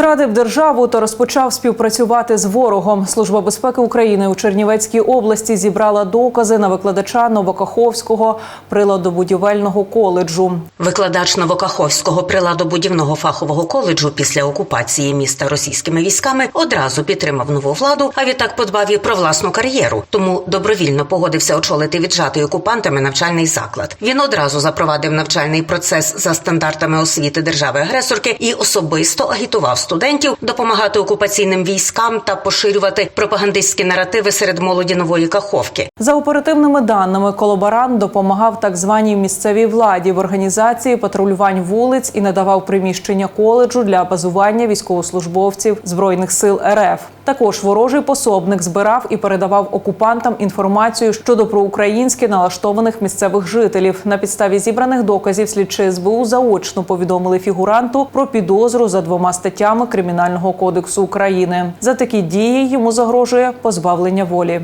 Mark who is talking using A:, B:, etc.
A: Зрадив державу та розпочав співпрацювати з ворогом. Служба безпеки України у Чернівецькій області зібрала докази на викладача Новокаховського приладобудівельного коледжу.
B: Викладач Новокаховського приладобудівного фахового коледжу після окупації міста російськими військами одразу підтримав нову владу, а відтак подбав і про власну кар'єру. Тому добровільно погодився очолити віджатий окупантами навчальний заклад. Він одразу запровадив навчальний процес за стандартами освіти держави-агресорки і особисто агітував студентів допомагати окупаційним військам та поширювати пропагандистські наративи серед молоді нової каховки.
A: За оперативними даними, колаборант допомагав так званій місцевій владі в організації патрулювань вулиць і надавав приміщення коледжу для базування військовослужбовців збройних сил РФ. Також ворожий пособник збирав і передавав окупантам інформацію щодо проукраїнськи налаштованих місцевих жителів. На підставі зібраних доказів слідчі СБУ заочно повідомили фігуранту про підозру за двома статтями Кримінального кодексу України. За такі дії йому загрожує позбавлення волі.